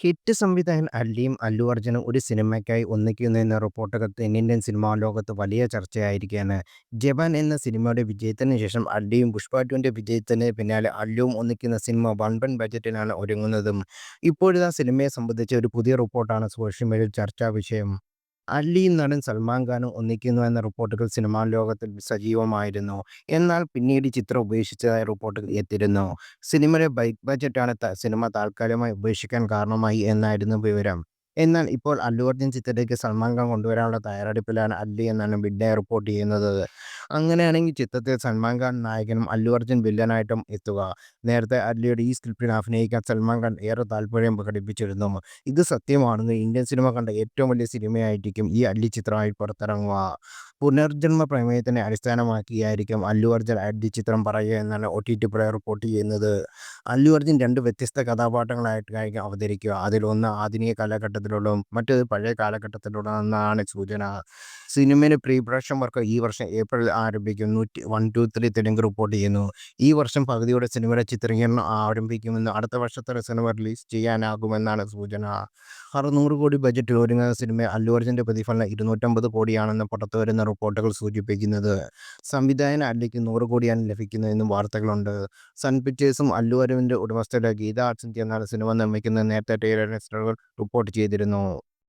Hit സംവിധായകൻ അല്ലിയും അല്ലു അർജുനും ഒരു സിനിമയ്ക്കായി ഒന്നിക്കുന്നു എന്ന റിപ്പോർട്ടൊക്കെ തെന്നിന്ത്യൻ സിനിമാ ലോകത്ത് വലിയ ചർച്ചയായിരിക്കുകയാണ്. ജവാൻ എന്ന സിനിമയുടെ വിജയത്തിന് ശേഷം അല്ലിയും പുഷ്പ ടുവിന്റെ വിജയത്തിന് പിന്നാലെ അല്ലുവും ഒന്നിക്കുന്ന സിനിമ വൺ ബൺ ബജറ്റിലാണ് ഒരുങ്ങുന്നതും. ഇപ്പോഴത്തെ സിനിമയെ സംബന്ധിച്ച ഒരു പുതിയ റിപ്പോർട്ടാണ് സോഷ്യൽ മീഡിയയിൽ ചർച്ചാ വിഷയം. അല്ലിയും നടൻ സൽമാൻ ഖാനും ഒന്നിക്കുന്നു എന്ന റിപ്പോർട്ടുകൾ സിനിമാ ലോകത്തിൽ സജീവമായിരുന്നു. എന്നാൽ പിന്നീട് ചിത്രം ഉപേക്ഷിച്ചതായി റിപ്പോർട്ടുകൾ എത്തിയിരുന്നു. സിനിമയുടെ ബൈക്ക് ബജറ്റാണ് സിനിമ താൽക്കാലികമായി ഉപേക്ഷിക്കാൻ കാരണമായി എന്നായിരുന്നു വിവരം. എന്നാൽ ഇപ്പോൾ അല്ലു അർജുൻ ചിത്രത്തിലേക്ക് സൽമാൻ ഖാൻ കൊണ്ടുവരാനുള്ള തയ്യാറെടുപ്പിലാണ് അല്ലി എന്നാണ് ബിഡ്ഡ റിപ്പോർട്ട് ചെയ്യുന്നത്. അങ്ങനെയാണെങ്കിൽ ചിത്രത്തിൽ സൽമാൻ ഖാൻ നായകനും അല്ലു അർജുൻ വില്ലനായിട്ടും എത്തുക. നേരത്തെ അല്ലിയുടെ ഈ സ്ക്രിപ്റ്റിൽ അഭിനയിക്കാൻ സൽമാൻ ഖാൻ ഏറെ താല്പര്യം പ്രകടിപ്പിച്ചിരുന്നു. ഇത് സത്യമാണെങ്കിൽ ഇന്ത്യൻ സിനിമ കണ്ട ഏറ്റവും വലിയ സിനിമയായിരിക്കും ഈ അല്ലി ചിത്രമായി പുറത്തിറങ്ങുക. പുനർജന്മ പ്രമേയത്തിനെ അടിസ്ഥാനമാക്കിയായിരിക്കും അല്ലു അർജുൻ അല്ലി ചിത്രം പറയുക എന്നാണ് O T T prayer report ചെയ്യുന്നത്. അല്ലു അർജുൻ രണ്ട് വ്യത്യസ്ത കഥാപാത്രങ്ങളായിട്ടായിരിക്കും അവതരിക്കുക. അതിലൊന്ന് ആധുനിക കാലഘട്ടത്തിലുള്ളതും മറ്റേത് പഴയ കാലഘട്ടത്തിലുള്ളതെന്നാണ് സൂചന. സിനിമയുടെ പ്രീ പ്രൊഡക്ഷൻ വർക്ക് ഈ വർഷം ഏപ്രിൽ ആരംഭിക്കും. നൂറ്റി one two three Telugu report ചെയ്യുന്നു. ഈ വർഷം പകുതിയോടെ സിനിമയുടെ ചിത്രീകരണം ആരംഭിക്കുമെന്നും അടുത്ത വർഷത്തോടെ സിനിമ റിലീസ് ചെയ്യാനാകുമെന്നാണ് സൂചന. അറുന്നൂറ് കോടി ബജറ്റിൽ ഒരുങ്ങുന്ന സിനിമ അല്ലു അർജുന്റെ പ്രതിഫലനം ഇരുന്നൂറ്റമ്പത് കോടിയാണെന്ന് പുറത്തുവരുന്ന റിപ്പോർട്ടുകൾ സൂചിപ്പിക്കുന്നത്. സംവിധായകൻ അല്ലിക്ക് നൂറ് കോടിയാണ് ലഭിക്കുന്നതെന്നും വാർത്തകളുണ്ട്. സൺ പിക്ചേഴ്സും അല്ലു അരവിന്ദ് ഉടമസ്ഥയുടെ ഗീത ആർട്സും ചേർന്നാണ് സിനിമ നിർമ്മിക്കുന്നത് നേരത്തെ ടൈലർ റിപ്പോർട്ട് ചെയ്തിരുന്നു.